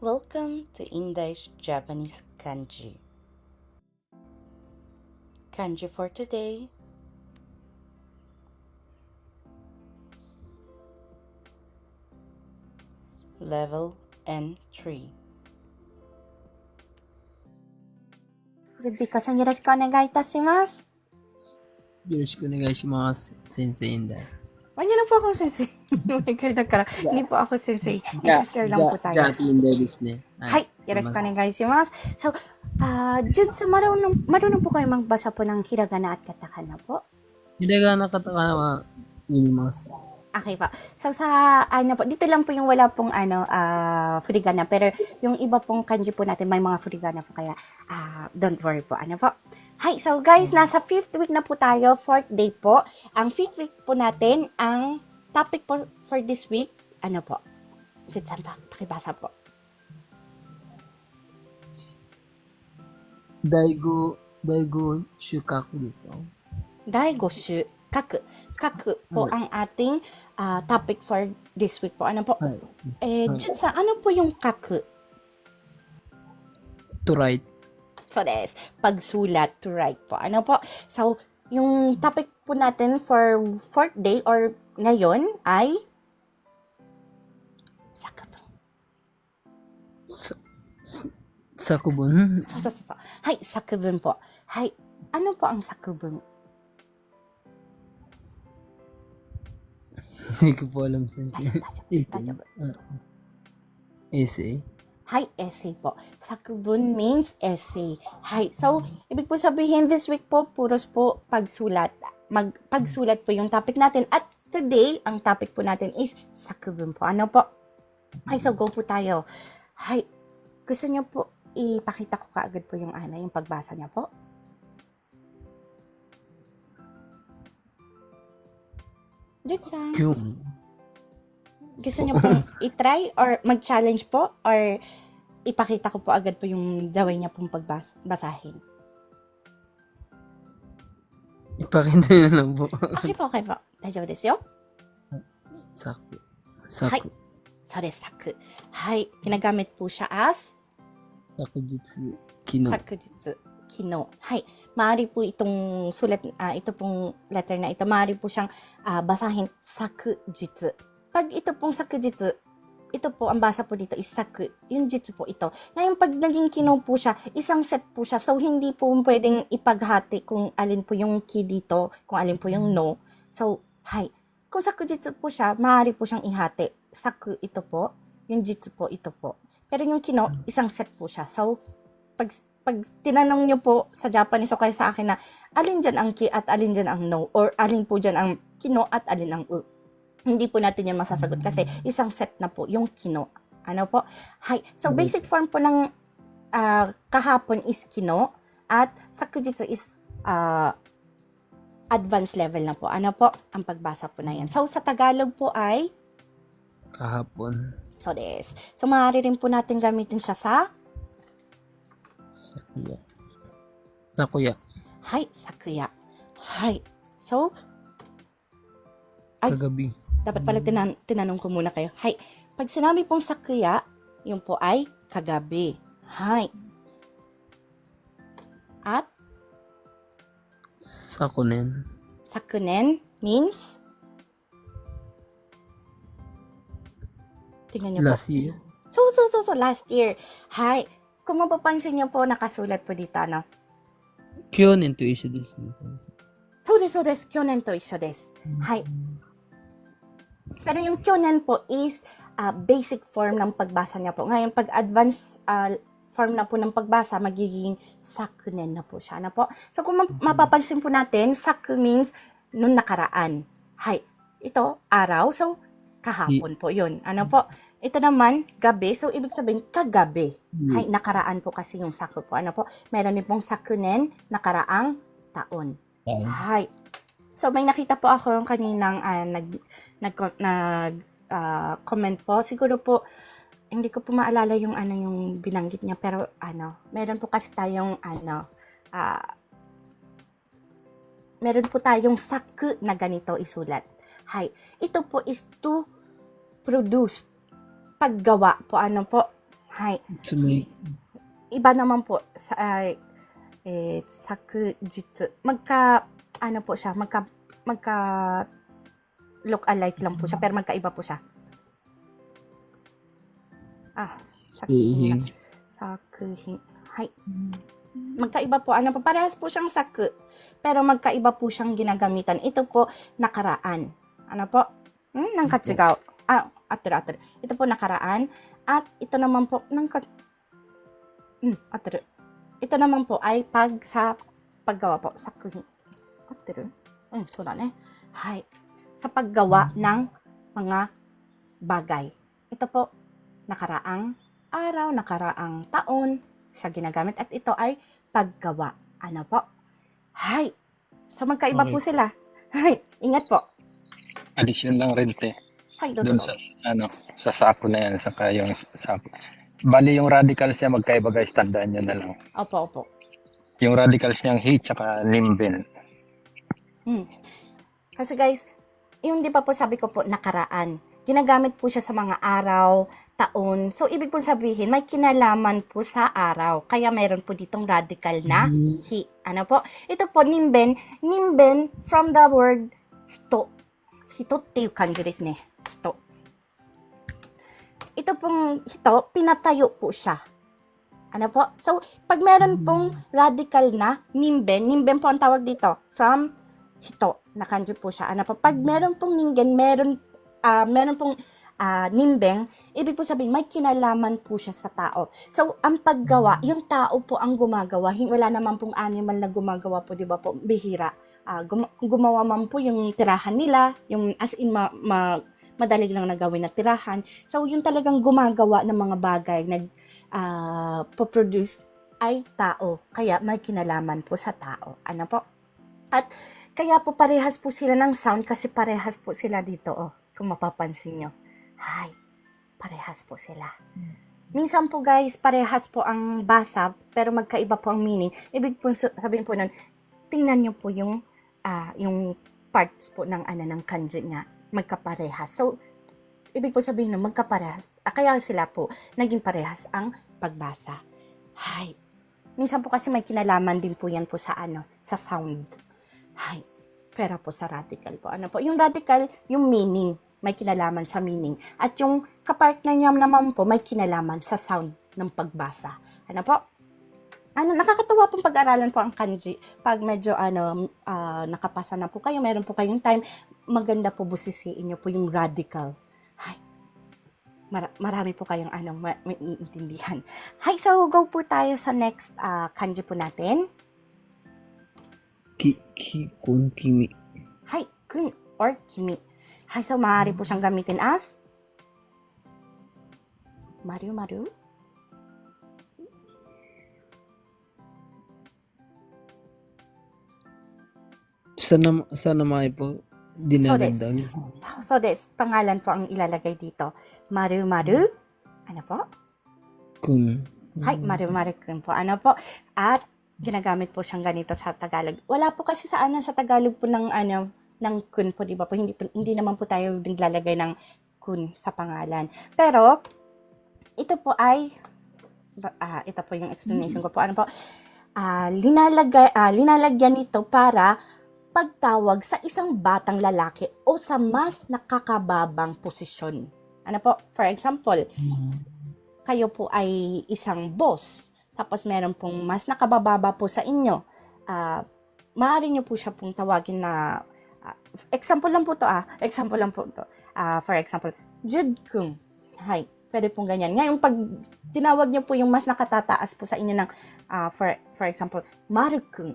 Welcome to Indish Japanese Kanji. Kanji for today. Level N3. ジュディコさんよろしくお願いいたします。よろしくお願いします。先生インダイ。 Wag niyo na po akong sensei. oh my God,からhindi po ako sensei. Nag-share lang po じゃあ、tayo. ティンダイですね。はい、よろしくお願いします。So, ah, Jude, so marunong, marunong po kayo magbasa po ng hiragana at katakana po? ひらがなカタカナは読みます。 Okay po. So sa ano po, dito lang po yung wala pong ano uh, furigana pero yung iba pong kanji po natin may mga furigana po kaya uh, don't worry po. Ano po? Hi, so guys, nasa fifth week na po tayo, fourth day po. Ang fifth week po natin, ang topic po for this week, ano po? Jitsan pa, pakibasa po. Daigo, Daigo Shukaku desu. Daigo Shukaku kaku po ang ating uh, topic for this week po. Ano po? Eh, Junsa, ano po yung kaku? To write. So, this, pagsulat, to write po. Ano po? So, yung topic po natin for fourth day or ngayon ay sakubun. Sa- sakubun? So, so. Hay, sakubun po. Hay, ano po ang sakubun? Hindi ko po alam sa Dajabu, dajabu, dajabu. Essay. Essay po. Sakubun means essay. Hay, so, ibig po sabihin this week po, puros po pagsulat. Mag, pagsulat po yung topic natin. At today, ang topic po natin is sakubun po. Ano po? Hay, so go po tayo. Hay, gusto niyo po ipakita ko kaagad po yung ana, yung pagbasa niya po? Jutsan. Cube. Gusto niyo pong itry or mag-challenge po or ipakita ko po agad po yung daway niya pong pagbasahin? Ipakita niya lang po. okay po, okay po. Dajabu desu yo. Saku. Saku. Hai. Sore saku. Hai. Ginagamit po siya as? Sakujutsu. Kino. Sakujutsu kino. Hay, maaari po itong sulat, uh, ito pong letter na ito, maaari po siyang uh, basahin sakujitsu. Pag ito pong sakujitsu, ito po, ang basa po dito is saku. Yung jitsu po ito. Ngayon, pag naging kino po siya, isang set po siya. So, hindi po pwedeng ipaghati kung alin po yung ki dito, kung alin po yung no. So, hay. Kung saku jitsu po siya, maaari po siyang ihati. Saku ito po, yung jitsu po ito po. Pero yung kino, isang set po siya. So, pag pag tinanong nyo po sa Japanese o kaya sa akin na alin dyan ang ki at alin dyan ang no or alin po dyan ang kino at alin ang u. Hindi po natin yan masasagot kasi isang set na po yung kino. Ano po? Hi. So, basic form po ng ah, kahapon is kino at sakujitsu is ah, advanced level na po. Ano po? Ang pagbasa po na yan. So, sa Tagalog po ay kahapon. so des. So, maaari rin po natin gamitin siya sa Sakuya. Sakuya. はい、昨夜。はい。So, Ay. Kagabi. dapat pala tinan- tinanong ko muna kayo. Hay, pag sinabi pong sakuya, yun po ay kagabi. Hay. At Sakunen. sakunen means Tingnan niyo po. Last year. So, so, so, so, last year. Hay. Kung mapapansin niyo po, nakasulat po dito, ano? 去年と一緒ですね、先生。そうです、そうです。去年と一緒です。はい。Pero yung kyonen po is ah, basic form ng pagbasa niya po. Ngayon, pag advanced ah, form na po ng pagbasa, magiging sakunen na po siya. Na po? So, kung map- mapapansin po natin, saku means nung nakaraan. Hay. Ito, araw. So, kahapon po yun. Ano po? Ito naman, gabi. So, ibig sabihin, kagabi. Hay, nakaraan po kasi yung saku po. Ano po? Meron din pong sakunen, nakaraang taon. Hi. So may nakita po ako yung kaninang ah, nag nag nag ah, comment po. Siguro po hindi ko po maalala yung ano yung binanggit niya pero ano, meron po kasi tayong ano ah meron po tayong saku na ganito isulat. Hi. Ito po is to produce paggawa po ano po. Hai. つむい、 Iba naman po sa ay eh, sakujitsu. Magka ano po siya, magka magka look alike lang po siya pero magkaiba po siya. Ah, 製品 sakuhin. Hay. Magkaiba po. Ano po, parehas po siyang saku. Pero magkaiba po siyang ginagamitan. Ito po, nakaraan. Ano po? Hmm, nang katsigaw. Ah, atur, atur. Ito po, nakaraan. At ito naman po, nang kat... Hmm, atur. Ito naman po ay pag sa paggawa po. Sakuhin. Atur. Hmm, so na ne. Hay. Sa paggawa ng mga bagay. Ito po, nakaraang araw, nakaraang taon siya ginagamit. At ito ay paggawa. Ano po? Hay. So magkaiba po Okay. sila. Hay. Ingat po. Addition lang rin te. Hay, Doon doon sa ano, sa sapo na yan, saka yung sapo. Bali yung radicals niya magkaiba guys, tandaan niyo na lang. Opo, opo. Yung radicals niyang heat saka nimbin. Hmm. Kasi guys, yung di pa po sabi ko po nakaraan. Ginagamit po siya sa mga araw, taon. So, ibig po sabihin, may kinalaman po sa araw. Kaya mayroon po ditong radical na hi. Ano po? Ito po, nimben. Nimben from the word hito. Hito っていう感じですね。 Ito pong hito, pinatayo po siya. Ano po? So, pag meron pong radical na nimben, nimben po ang tawag dito, from hito, na kanji po siya. Ano po? Pag meron pong ningen, meron, ah meron pong ah, nimbeng, ibig po sabihin, may kinalaman po siya sa tao. So, ang paggawa, yung tao po ang gumagawa. Wala naman pong animal na gumagawa po, di ba po, bihira. Ah, gum- gumawa man po yung tirahan nila, yung as in ma, ma- madali lang nagawin na tirahan. So, yung talagang gumagawa ng mga bagay, nag ah, po-produce ay tao. Kaya may kinalaman po sa tao. Ano po? At kaya po parehas po sila ng sound kasi parehas po sila dito, oh. Kung mapapansin nyo. Hi. Parehas po sila. Minsan po guys, parehas po ang basa, pero magkaiba po ang meaning. Ibig po sa- sabihin po nun, tingnan nyo po yung, ah, yung parts po ng, ano, ng kanji niya. Magkaparehas. So, ibig po sabihin nun, magkaparehas. Ah, kaya sila po, naging parehas ang pagbasa. Hi. Minsan po kasi may kinalaman din po yan po sa ano, sa sound. Hi. Pero po sa radical po. Ano po? Yung radical, yung meaning. May kinalaman sa meaning. At yung kapartner niya naman po, may kinalaman sa sound ng pagbasa. Ano po? Ano, nakakatawa pong pag-aralan po ang kanji. Pag medyo ano, ah, nakapasa na po kayo, meron po kayong time, maganda po busisiin nyo po yung radical. Hi. Mar- marami po kayong anong ma- maiintindihan. Hi, so go po tayo sa next uh, kanji po natin. Ki, ki, kun, kimi. Hi, kun or kimi. Hi, so maaari po siyang gamitin as Mario Maru? Sana, sana mai po dinadagdag. So this, pangalan po ang ilalagay dito. Maru maru. Ano po? Kun. Hi, maru maru kun po. Ano po? At ginagamit po siyang ganito sa Tagalog. Wala po kasi sa ano sa Tagalog po ng ano ng kun po, di ba po? Hindi, po- hindi naman po tayo naglalagay ng kun sa pangalan. Pero, ito po ay, ah, ito po yung explanation ko po. Ano po? Ah, linalagay, ah, linalagyan nito para pagtawag sa isang batang lalaki o sa mas nakakababang posisyon. Ano po? For example, kayo po ay isang boss, tapos meron pong mas nakabababa po sa inyo, ah maaari nyo po siya pong tawagin na, ah, example lang po to ah, example lang po to. Ah, for example, Jude Kung. Hi, pwede pong ganyan. Ngayon, pag tinawag nyo po yung mas nakatataas po sa inyo ng, ah, for, for example, Maru Kung.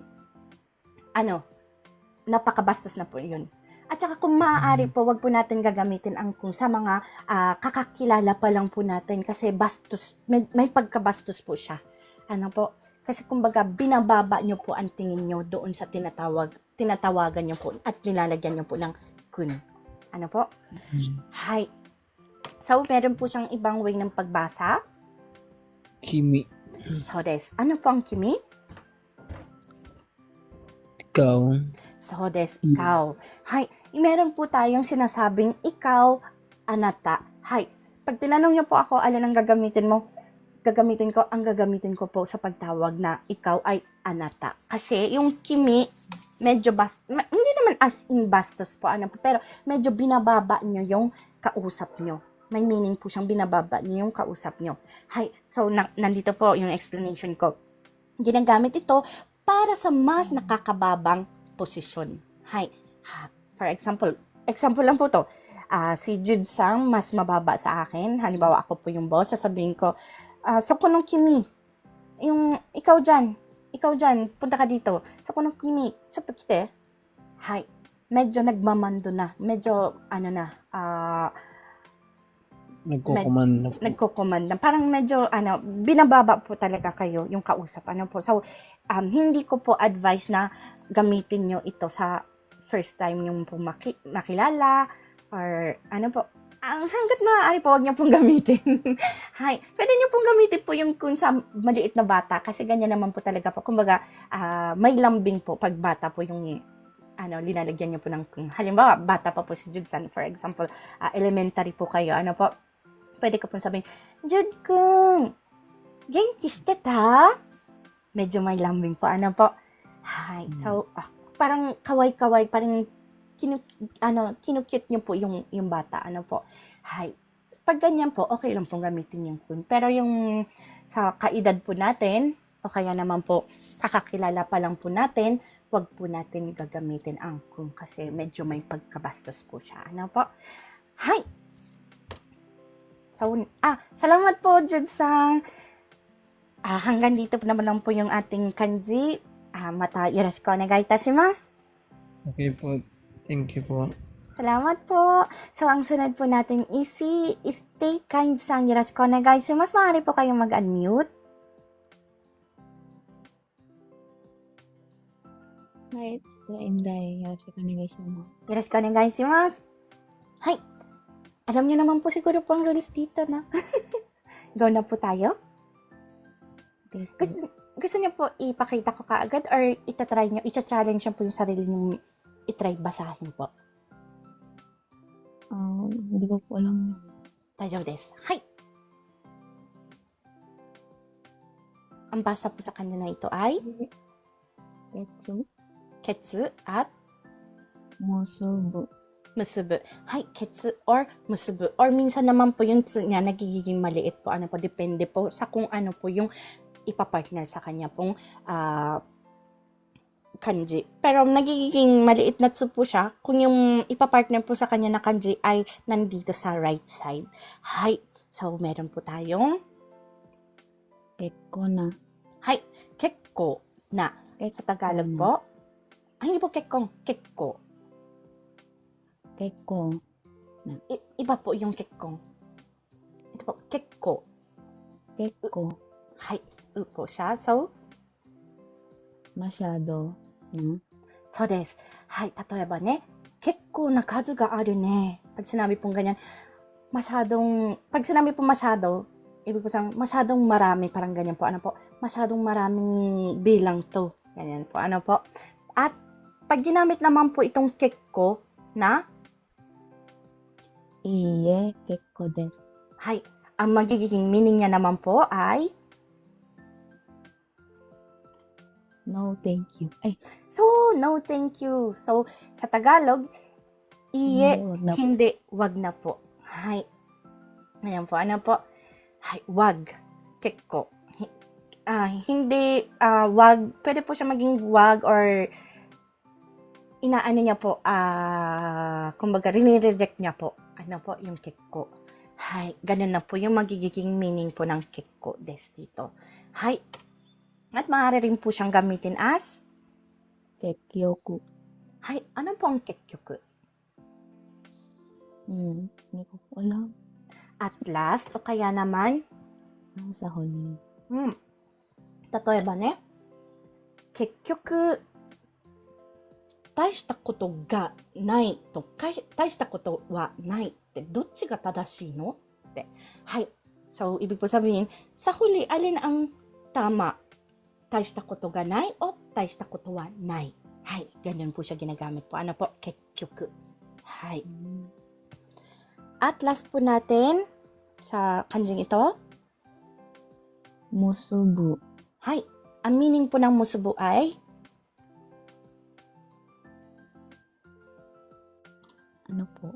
Ano, napakabastos na po yun. At saka kung maaari po, wag po natin gagamitin ang kung sa mga ah, kakakilala pa lang po natin kasi bastos, may, may pagkabastos po siya. Ano po? Kasi kumbaga binababa nyo po ang tingin nyo doon sa tinatawag, tinatawagan nyo po at nilalagyan nyo po ng kun. Ano po? Hi. So, meron po siyang ibang way ng pagbasa. 君。So, des. Ano po ang kimi? ikaw. So, des, Mm. ikaw. Hi. Meron po tayong sinasabing ikaw, anata. Hi. Pag tinanong niyo po ako, alin ang gagamitin mo? gagamitin ko, ang gagamitin ko po sa pagtawag na ikaw ay anata. Kasi yung kimi, medyo bas, ma- hindi naman as in bastos po, ano po, pero medyo binababa nyo yung kausap nyo. May meaning po siyang binababa nyo yung kausap nyo. Hay, so na, nandito po yung explanation ko. Ginagamit ito para sa mas nakakababang posisyon. Hay, ha, for example, example lang po to. Ah, si Jude Sang mas mababa sa akin. Halimbawa, ako po yung boss. Sasabihin ko, ah, so kunong Kimi, yung ikaw dyan, ikaw dyan, punta ka dito. So kunong Kimi, chotto kite. Hay, medyo nagmamando na. Medyo, ano na, ah, Nagko-command na po. nagko-command na. Parang medyo, ano, binababa po talaga kayo yung kausap. Ano po. So, um, hindi ko po advice na gamitin nyo ito sa first time yung po maki- makilala or ano po. Ang hanggat maaari po, huwag nyo pong gamitin. Hi. Pwede nyo pong gamitin po yung kung sa maliit na bata kasi ganyan naman po talaga po. Kumbaga, ah, may lambing po pag bata po yung ano, linalagyan nyo po ng, halimbawa, bata pa po si Judson, for example, ah, elementary po kayo, ano po, pwede ko pong sabihin, Jude kung, genki shite ta? Medyo may lambing po. Ano po? Hi. So, ah, parang kaway-kaway, parang kinu, ano, kinukyut nyo po yung, yung bata. Ano po? Hi. Pag ganyan po, okay lang pong gamitin yung kun. Pero yung sa kaedad po natin, o kaya naman po, kakakilala pa lang po natin, wag po natin gagamitin ang kun kasi medyo may pagkabastos po siya. Ano po? Hi. So, ah, salamat po, Judsang. Ah, hanggang dito po naman lang po yung ating kanji. Ah, mata, yoroshiku onegai itashimasu. Okay po. Thank you po. Salamat po. So, ang sunod po natin is si Stay Kind Sang. Yoroshiku onegai shimasu. Maaari po kayong mag-unmute. はい。演題よろしくお願いします。 Yoroshiku onegai shimasu. Hay. Alam niyo naman po siguro po ang rules dito na. Go na po tayo. Okay. Gusto, gusto niyo po ipakita ko kaagad or itatry niyo, ita-challenge niyo po yung sarili niyo itry basahin po? Ah, hindi ko po alam. Tayo des. Hi! Ang basa po sa kanya na ito ay Getsu, ketsu at Mosobu, musubu. Hi, ketsu or musubu. Or minsan naman po yung tsu niya nagigiging maliit po. Ano po, depende po sa kung ano po yung ipapartner sa kanya pong uh, kanji. Pero nagiging maliit na tsupo siya kung yung ipapartner po sa kanya na kanji ay nandito sa right side. Hi. So, meron po tayong Kekko na. Hi. Kekko na. Kekko sa Tagalog po. Ay, hindi po kekkong. Kekko. Kekko na. I- iba po yung kekkong. Ito po. Kekko. Kekko. Hi. 構。 Hay, u po siya. So, マシャドな。そうです。はい、例えばね、結構な数があるね. Pag sinabi pong ganyan, masyadong, pag sinabi po masyado, ibig po sabihin, masyadong marami, parang ganyan po. Ano po? Masyadong maraming bilang to. Ganyan po. Ano po? At, pag ginamit naman po itong kekko na いいえ、結構です。 Hay, ang magiging meaning niya naman po ay, No, thank you. Ay, so, no thank you. So, sa Tagalog, iye, no, wag na po. hindi, wag na po. Hay. Ayan po, ano po? Hay, wag. Kekko. Hi- Ah, hindi, ah, wag, pwede po siya maging wag or inaano niya po, ah, kumbaga, rinireject niya po. Ano po, yung kekko. Hay, ganun na po yung magiging meaning po ng kekko des dito. Hay. At maaari rin po siyang gamitin as, 結局。 hay, ano po ang kekyoku? うん。hindi ko po alam. At last, o kaya naman, 朝ほに。うん。例えばね、結局、大したことがないと、かい大したことはないって、どっちが正しいのって。はい。So, ibig po sabihin, sa huli, alin ang tama? 大したことがないo 大したことはない。はい。Ganyan po siya ginagamit po. Ano po? 結局。はい。At last po natin, sa kanjing ito, musubu, はい。Ang meaning po ng musubu ay, ano po?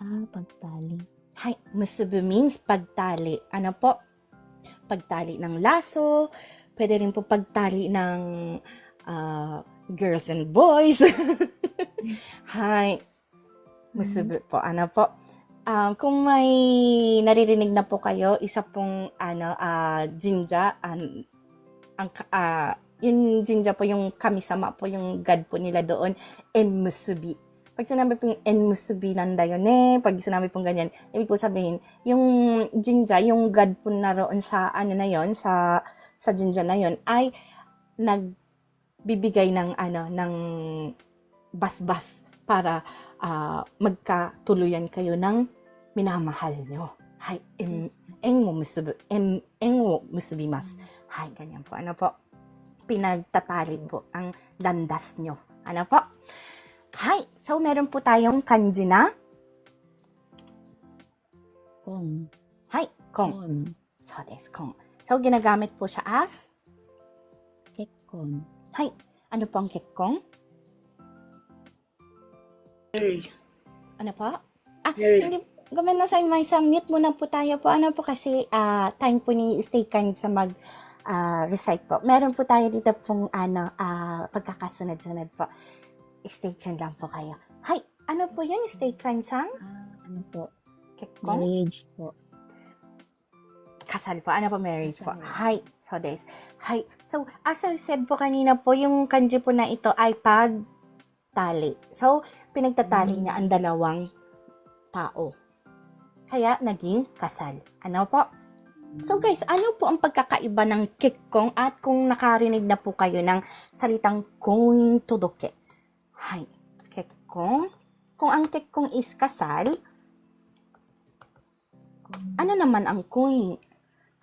Ah, pagtali. Hay, musubu means pagtali. Ano po? Pagtali ng laso, pwede rin po pagtali ng ah, girls and boys. Hay, musubu po. Ano po? Um, kung may naririnig na po kayo, isa pong ano, ah, jinja, an, ang, ah, yung jinja po, yung kamisama po, yung god po nila doon, emusubi. Pag sinabi pong enmusubi nanda yun eh, pag sinabi pong ganyan, ibig po sabihin, yung jinja, yung god po naroon sa ano na yon sa sa jinja na yon ay nagbibigay ng ano ng basbas para ah, magkatuluyan kayo ng minamahal nyo. Hay, em, eng mo musubi, em, eng mo musubimas. Hay, ganyan po. Ano po? Pinagtatali po ang landas nyo. Ano po? Hay, so meron po tayong kanji na, Kong. hay, kong. Kon. So, des, kong. So, ginagamit po siya as, Kekkon. hay, ano po ang kekkong? Ano po? Ah, hindi, gamin na sa may sa mute muna po tayo po. Ano po kasi ah, time po ni Stay Kind sa mag ah, recite po. Meron po tayo dito pong ano, ah, pagkakasunod-sunod po. Stay tuned lang po kayo. Hay, ano po yun? Stay kind sang? Ah, ano po? Kekkong? Marriage po. kasal po. Ano po, marriage po. Kasal. Hi. So, this. Hi. So, as I said po kanina po, yung kanji po na ito ay pagtali. So, pinagtatali Mm. niya ang dalawang tao. Kaya, naging kasal. Ano po? So guys, ano po ang pagkakaiba ng kikkong at kung nakarinig na po kayo ng salitang going todoke? Hay, kikkong. Kung ang kikkong is kasal, ano naman ang going?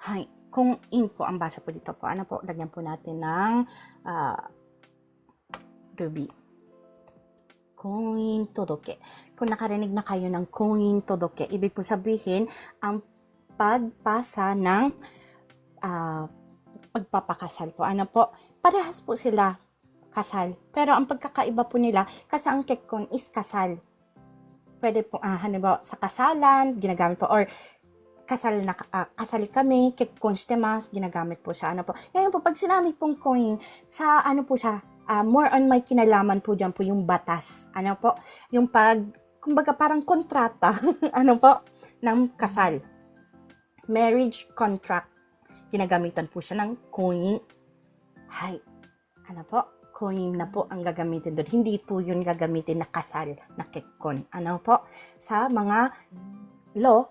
Hay, kung in po ang basa po dito po. Ano po, lagyan po natin ng ah, ruby. Koin todoke. Kung nakarinig na kayo ng koin todoke, ibig po sabihin, ang pagpasa ng ah, pagpapakasal po. Ano po, parehas po sila kasal. Pero ang pagkakaiba po nila, kasi ang kekkon is kasal. Pwede po, ah, halimbawa, sa kasalan, ginagamit po, or kasal na ah, kasal kami, kekkon shitemasu, ginagamit po siya. Ano po. Ngayon po, pag sinabi pong coin, sa ano po siya, ah, more on may kinalaman po dyan po yung batas. Ano po, yung pag, kumbaga parang kontrata, ano po, ng kasal. Marriage contract. Ginagamitan po siya ng coin. Hay, ano po, coin na po ang gagamitin doon. Hindi po yun gagamitin na kasal, na kekkon. Ano po, sa mga law,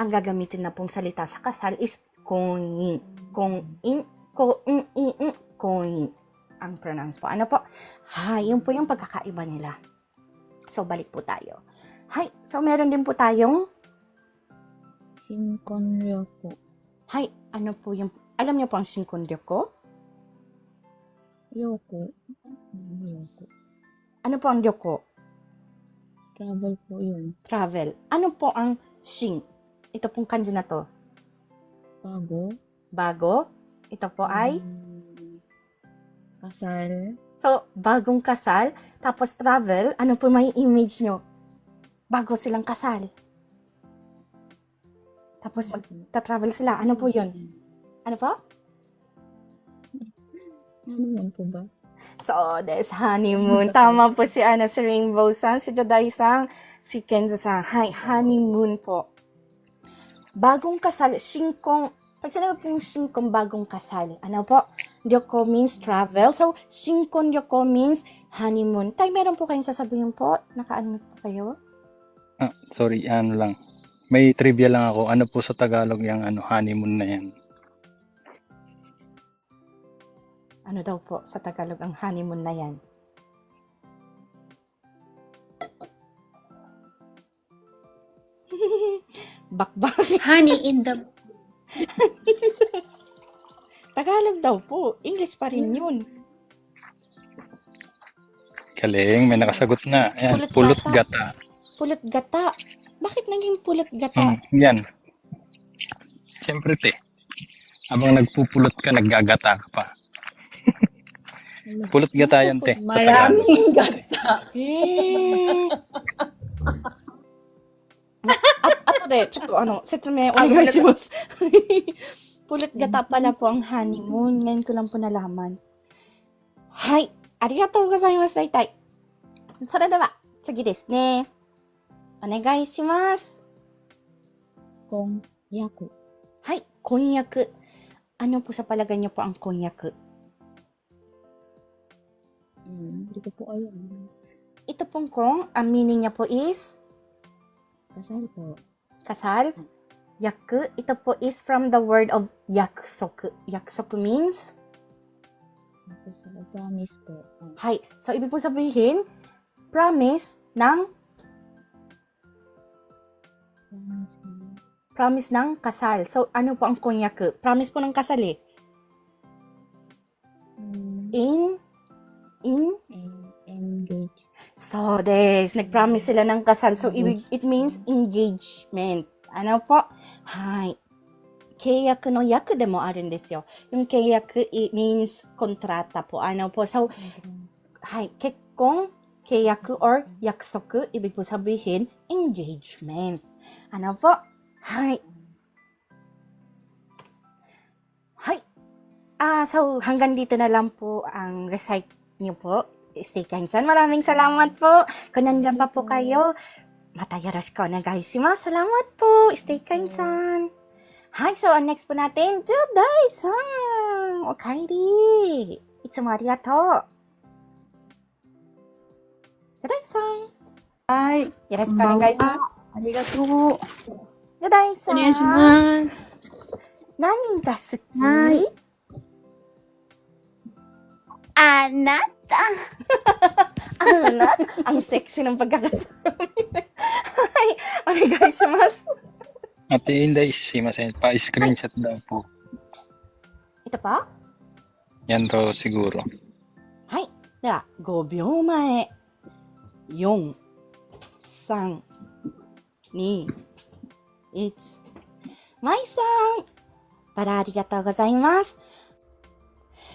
ang gagamitin na pong salita sa kasal is coin. Kung in, ko, in, in, in, coin. Ang pronounce po. Ano po? Hay, yun po yung pagkakaiba nila. So, balik po tayo. Hay, so meron din po tayong, Shinkonryoku. hay, ano po yung, alam niyo po ang shinkonryoku? Ryoku. Ano Ryoku? Ano po ang ryoko? Travel po yun. Travel. Ano po ang shin? Ito pong kanji na to. Bago. Bago. Ito po ay, Mm, Kasal. so, bagong kasal. Tapos travel. Ano po may image nyo? Bago silang kasal. Tapos magta-travel sila. Ano po yun? Ano po? Ano man po ba? So, this honeymoon. Tama po si Ana, si Rainbow San, si Joday Sang, si Kenza Sang. Hi, honeymoon po. Bagong kasal, singkong, pag sinabi pong singkong bagong kasal, ano po? Ryoko means travel. So, singkong ryoko means honeymoon. Tay, meron po kayong sasabihin po? Nakaano po kayo? Ah, sorry, ano lang. May trivia lang ako. Ano po sa Tagalog yung ano, honeymoon na yan? Ano daw po sa Tagalog ang honeymoon na yan? Bakbak. Honey in the Tagalog daw po. English pa rin yun. Galing, may nakasagot na. Ayan, Pulot pulot gata. gata. Pulot gata. Bakit naging pulot gata? Hmm, yan. Siyempre, te. Habang nagpupulot ka, naggagata ka pa. Pulot gata yan, te. sa Tagalog. Maraming gata. Eh. あとで、ちょっとあの、説明お願いします。Pulot gata pala po ang honeymoon. Ngayon ko lang po nalaman. はい。ありがとうございます。大体。それでは、次ですね。お願いします。こんやく。はい。婚約。Ano po sa palagay niyo po ang konyaku? Hmm, hindi ko po alam. Ito pong kong, ang meaning niya po is Kasal po. kasal. Yaku, ito po is from the word of yaksoku. Yaksoku means, promise po. Hay. So, ibig po sabihin, promise ng, promise ng kasal. So, ano po ang konyaku? Promise po ng kasal eh. Hmm, In, in engage. So, des, nag-promise sila ng kasal. So, ibig, it means engagement. Ano po? Hai. Keiyaku no yaku demo arun desu yo. Yung keiyaku it means kontrata po. Ano po? So, hai, kekkon, keiyaku or yakusoku, ibig po sabihin, engagement. Ano po? Hai. Hai. Ah, so hanggang dito na lang po ang recite niyo po. Stay Kansan, maraming salamat po. Kung nandiyan pa po kayo, matayaras ko na guys. Salamat po. Stay Kansan. Hi, so ang next po natin, Judai-san! O kairi! Itsumo arigato! Judai-san! Hi! Yoroshiku onegaishimasu! Arigato! Judai-san! Onegaishimasu! Nani ga suki? します。ありがとう。ジュダイさん。お願いします。何が好きはいあなた Ano na? Ang sexy ng pagkakasabi. Hi, o願いします。 Ate Inday, simasen, pa-screenshot daw po. Ito pa? Yan to siguro. はい。では、5秒前。4、3、2、1。まいさんパラありがとうございます。